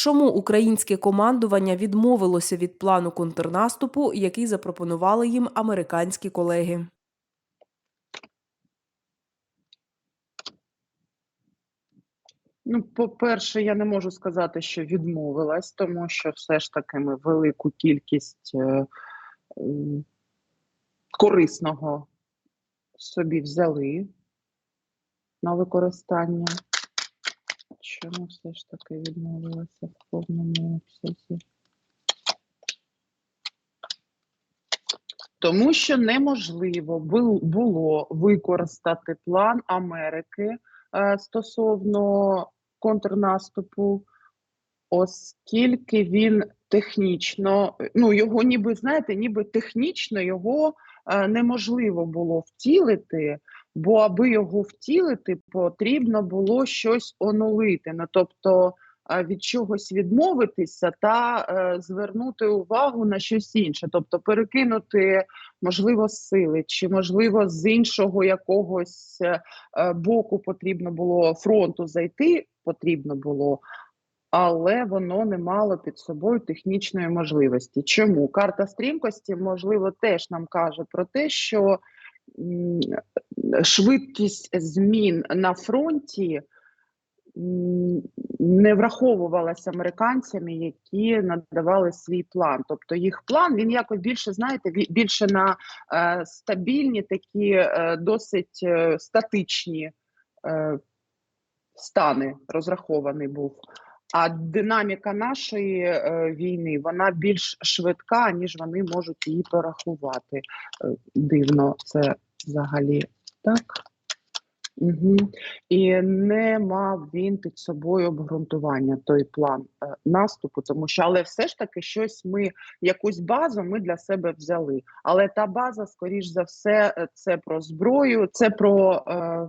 Чому українське командування відмовилося від плану контрнаступу, який запропонували їм американські колеги? Ну, по-перше, я не можу сказати, що відмовилась, тому що все ж таки ми велику кількість е, корисного собі взяли на використання. Чому все ж таки відмовилася в повному обсязі? Тому що неможливо було використати план Америки е, стосовно контрнаступу, оскільки він технічно, ну його ніби знаєте, ніби технічно його е, неможливо було втілити, бо аби його втілити, потрібно було щось онулити. Ну тобто від чогось відмовитися та е, звернути увагу на щось інше, тобто перекинути можливо, сили, чи можливо з іншого якогось е, е, боку потрібно було фронту зайти, потрібно було, але воно не мало під собою технічної можливості. Чому карта стрімкості, можливо, теж нам каже про те, що швидкість змін на фронті не враховувалася американцями, які надавали свій план. Тобто їх план він якось більше, знаєте, більше на е, стабільні, такі е, досить е, статичні стани розрахований був. А динаміка нашої е, війни вона більш швидка, ніж вони можуть її порахувати. Е, дивно, це взагалі так. Угу. І не мав він під собою обґрунтування той план е, наступу, тому що але все ж таки щось ми, якусь базу ми для себе взяли. Але та база, скоріш за все, це про зброю, це про е,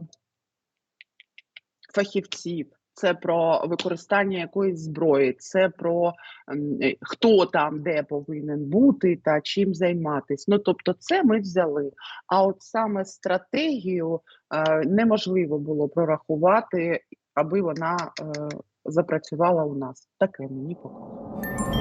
фахівців, це про використання якоїсь зброї, це про ем, е, хто там де повинен бути та чим займатись. Ну тобто, це ми взяли. А от саме стратегію е, неможливо було прорахувати, аби вона е, запрацювала у нас. Таке мені показує.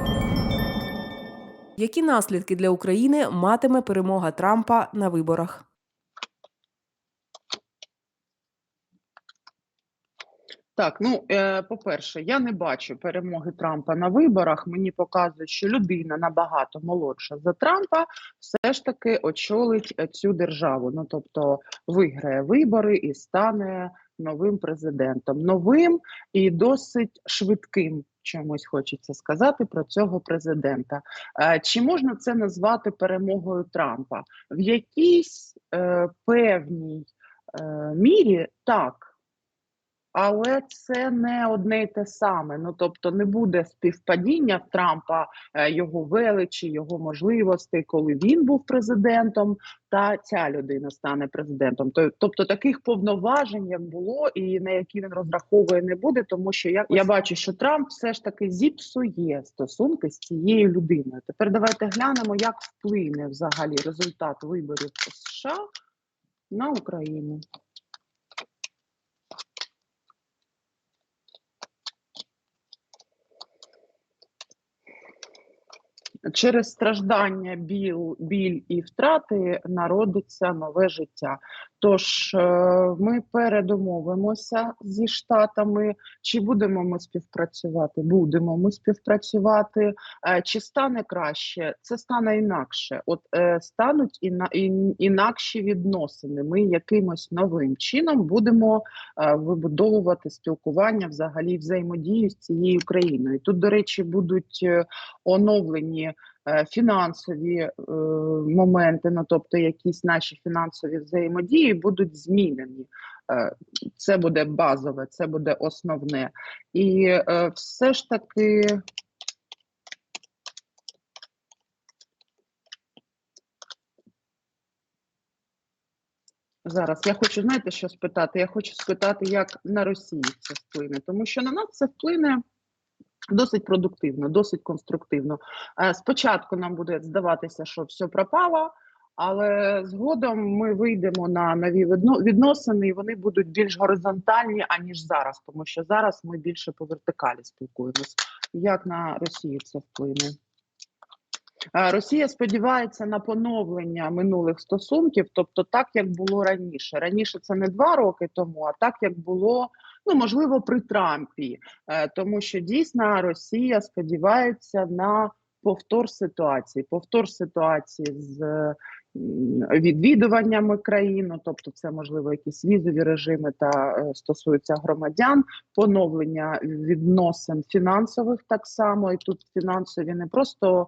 Які наслідки для України матиме перемога Трампа на виборах? Так, ну е, по-перше, я не бачу перемоги Трампа на виборах. Мені показують, що людина набагато молодша за Трампа, все ж таки очолить цю державу. Ну тобто виграє вибори і стане новим президентом. Новим і досить швидким. Чомусь хочеться сказати про цього президента. Е, Чи можна це назвати перемогою Трампа? В якійсь е, певній е, мірі так. Але це не одне й те саме. Ну тобто не буде співпадіння Трампа е, його величі, його можливостей, коли він був президентом, та ця людина стане президентом. Тобто таких повноважень, як було, і на які він розраховує, не буде, тому що я, я бачу, що Трамп все ж таки зіпсує стосунки з цією людиною. Тепер давайте глянемо, як вплине взагалі результат виборів у США на Україну. Через страждання, біль, біль і втрати народиться нове життя. Тож е, ми передомовимося зі штатами, чи будемо ми співпрацювати? Будемо ми співпрацювати. Е, Чи стане краще? Це стане інакше. От е, стануть інакші відносини. Ми якимось новим чином будемо вибудовувати спілкування, взагалі взаємодію з цією країною. Тут, до речі, будуть оновлені фінансові е, моменти, ну тобто якісь наші фінансові взаємодії будуть змінені. Е, Це буде базове, це буде основне. І е, все ж таки. Зараз я хочу, знаєте, що спитати? Я хочу спитати, як на Росії це вплине, тому що на нас це вплине досить продуктивно, досить конструктивно. Е, Спочатку нам буде здаватися, що все пропало, але згодом ми вийдемо на нові відно- відносини, і вони будуть більш горизонтальні, аніж зараз, тому що зараз ми більше по вертикалі спілкуємось. Як на Росію це вплине? Е, Росія сподівається на поновлення минулих стосунків, тобто так, як було раніше. Раніше це не два роки тому, а так як було ну можливо при Трампі, Е, тому що дійсно Росія сподівається на повтор ситуації, повтор ситуації з відвідуваннями країни, тобто це можливо якісь візові режими та е, стосуються громадян, поновлення відносин фінансових так само, і тут фінансові не просто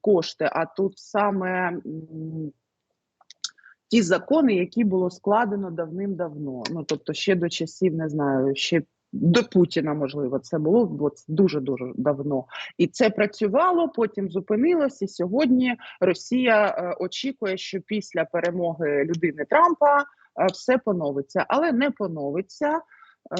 кошти, а тут саме ті закони, які було складено давним-давно. Ну тобто, ще до часів не знаю, ще до Путіна, можливо, це було, бо дуже дуже давно. І це працювало, потім зупинилось. І сьогодні Росія е, очікує, що після перемоги людини Трампа е, все поновиться, але не поновиться.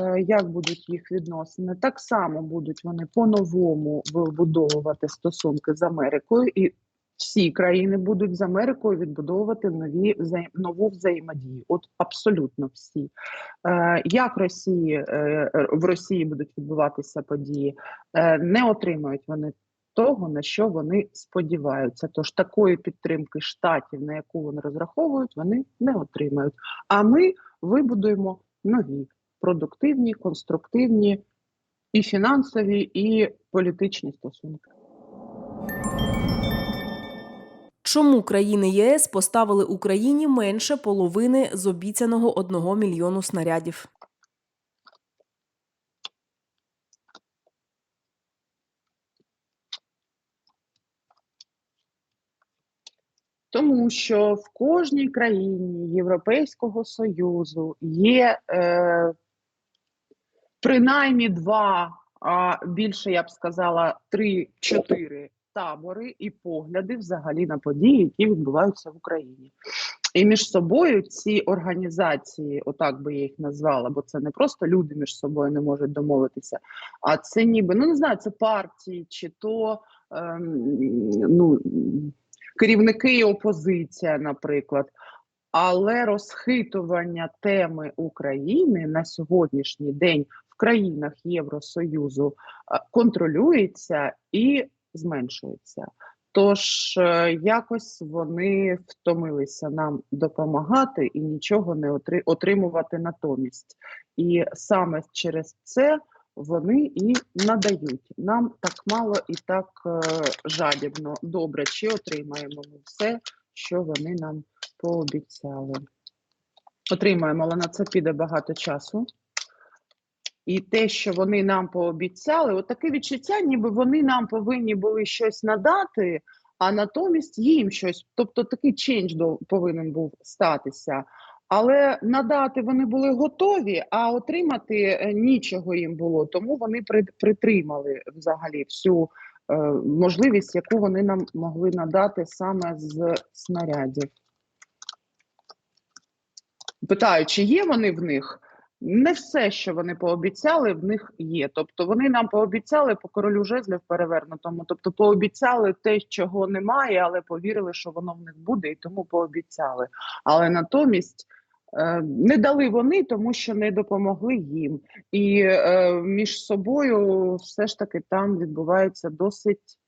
Е, Як будуть їх відносини? Так само будуть вони по-новому вибудовувати стосунки з Америкою, і всі країни будуть з Америкою відбудовувати нові нову взаємодію. От абсолютно всі. Е, Як Росії е, в Росії будуть відбуватися події, е, не отримають вони того, на що вони сподіваються. Тож такої підтримки штатів, на яку вони розраховують, вони не отримають. А ми вибудуємо нові продуктивні, конструктивні і фінансові, і політичні стосунки. Чому країни ЄС поставили Україні менше половини з обіцяного 1 мільйону снарядів? Тому що в кожній країні Європейського Союзу є е, принаймні два, а більше я б сказала, три-чотири табори і погляди взагалі на події, які відбуваються в Україні. І між собою ці організації, отак би я їх назвала, бо це не просто люди між собою не можуть домовитися, а це ніби ну не знаю, це партії чи то ем, ну керівники і опозиція, наприклад. Але розхитування теми України на сьогоднішній день в країнах Євросоюзу е, контролюється і зменшується. Тож е, якось вони втомилися нам допомагати і нічого не отримувати натомість. І саме через це вони і надають нам так мало і так е, жадібно. Добре, чи отримаємо ми все, що вони нам пообіцяли. Отримаємо, але на це піде багато часу. І те, що вони нам пообіцяли, от таке відчуття, ніби вони нам повинні були щось надати, а натомість їм щось. Тобто такий чендж повинен був статися. Але надати вони були готові, а отримати е, нічого їм було. Тому вони притримали взагалі всю е, можливість, яку вони нам могли надати саме з снарядів. Питаю, чи є вони в них? Не все, що вони пообіцяли, в них є. Тобто вони нам пообіцяли по королю жезлів перевернутому. Тобто пообіцяли те, чого немає, але повірили, що воно в них буде, і тому пообіцяли. Але натомість е, не дали вони, тому що не допомогли їм. І е, між собою все ж таки там відбувається досить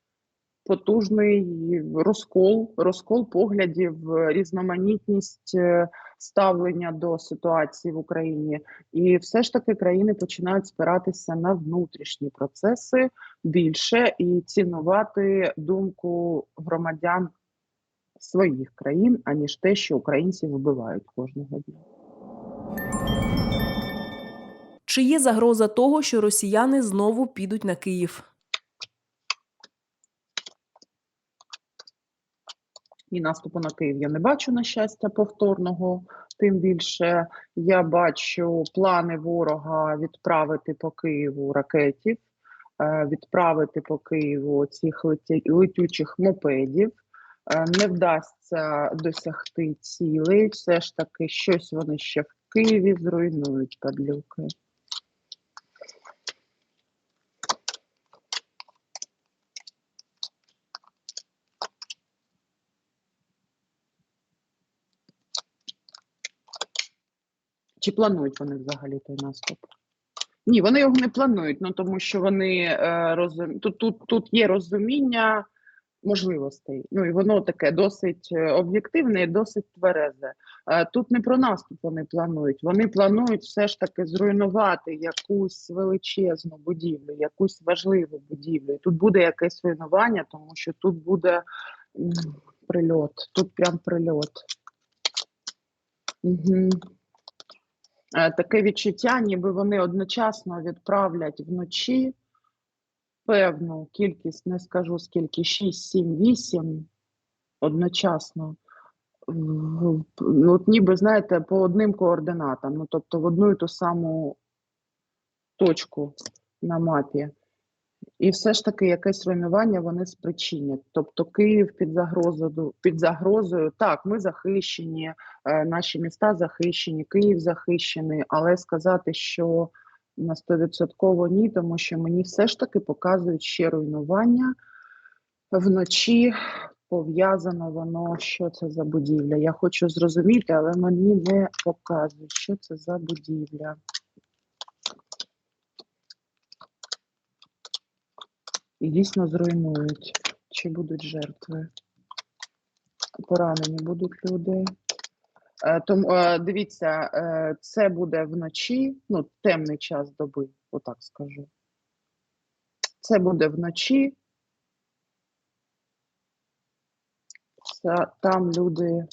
потужний розкол, розкол поглядів, різноманітність е, ставлення до ситуації в Україні, і все ж таки країни починають спиратися на внутрішні процеси більше і цінувати думку громадян своїх країн, аніж те, що українці вбивають кожного дня. Чи є загроза того, що росіяни знову підуть на Київ? І наступу на Київ я не бачу, на щастя, повторного. Тим більше я бачу плани ворога відправити по Києву ракетів, е, відправити по Києву цих летючих мопедів. Е, Не вдасться досягти цілей. Все ж таки, щось вони ще в Києві зруйнують падлюки. Чи планують вони взагалі той наступ? Ні, вони його не планують, ну тому що вони е, розум... тут, тут, тут є розуміння можливостей. Ну і воно таке досить е, об'єктивне і досить тверезе. Е, тут не про наступ вони планують. Вони планують все ж таки зруйнувати якусь величезну будівлю, якусь важливу будівлю. Тут буде якесь руйнування, тому що тут буде прильот. Тут прям прильот. Угу. Е, таке відчуття, ніби вони одночасно відправлять вночі певну кількість, не скажу скільки, 6, 7, 8 одночасно. Ну, от ніби, знаєте, по одним координатам, ну, тобто в одну і ту саму точку на мапі. І все ж таки якесь руйнування вони спричинять. Тобто Київ під загрозою, під загрозою. Так, ми захищені, е, наші міста захищені, Київ захищений, але сказати, що на 100% ні, тому що мені все ж таки показують ще руйнування вночі. Пов'язано воно, що це за будівля. Я хочу зрозуміти, але мені не показують, що це за будівля. І дійсно зруйнують. Чи будуть жертви? Поранені будуть люди. Е, Тому е, дивіться, е, це буде вночі, ну, темний час доби, отак скажу. Це буде вночі. Там люди.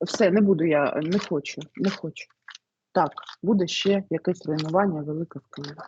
Все, не буду я, не хочу, не хочу. Так, буде ще якесь руйнування велике в Києві.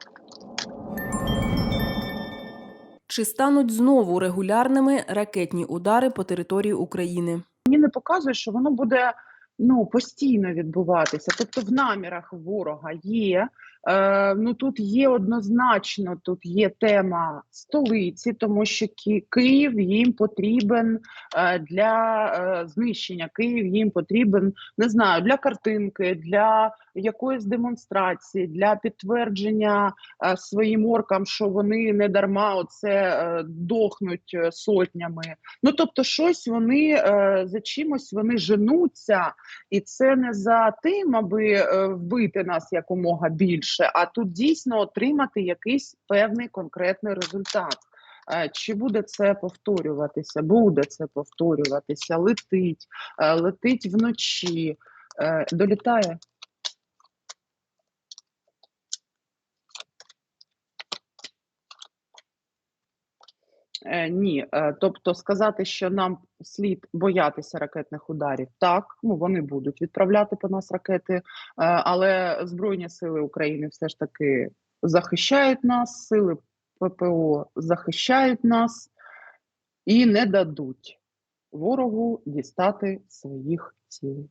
Чи стануть знову регулярними ракетні удари по території України? мені не показує, що воно буде ну постійно відбуватися. Тобто, в намірах ворога є. Е, ну тут є однозначно, тут є тема столиці, тому що Ки- Київ їм потрібен е, для е, знищення. Київ їм потрібен не знаю для картинки, для якоїсь демонстрації, для підтвердження е, своїм оркам, що вони не дарма оце е, дохнуть е, сотнями. Ну тобто, щось вони е, за чимось вони женуться, і це не за тим, аби е, вбити нас якомога більше, а тут дійсно отримати якийсь певний конкретний результат. Е, Чи буде це повторюватися? Буде це повторюватися, летить, е, летить вночі, е, долітає. Ні, е, тобто сказати, що нам слід боятися ракетних ударів, так, ну вони будуть відправляти по нас ракети, е, але Збройні сили України все ж таки захищають нас, сили ППО захищають нас і не дадуть ворогу дістати своїх цілей.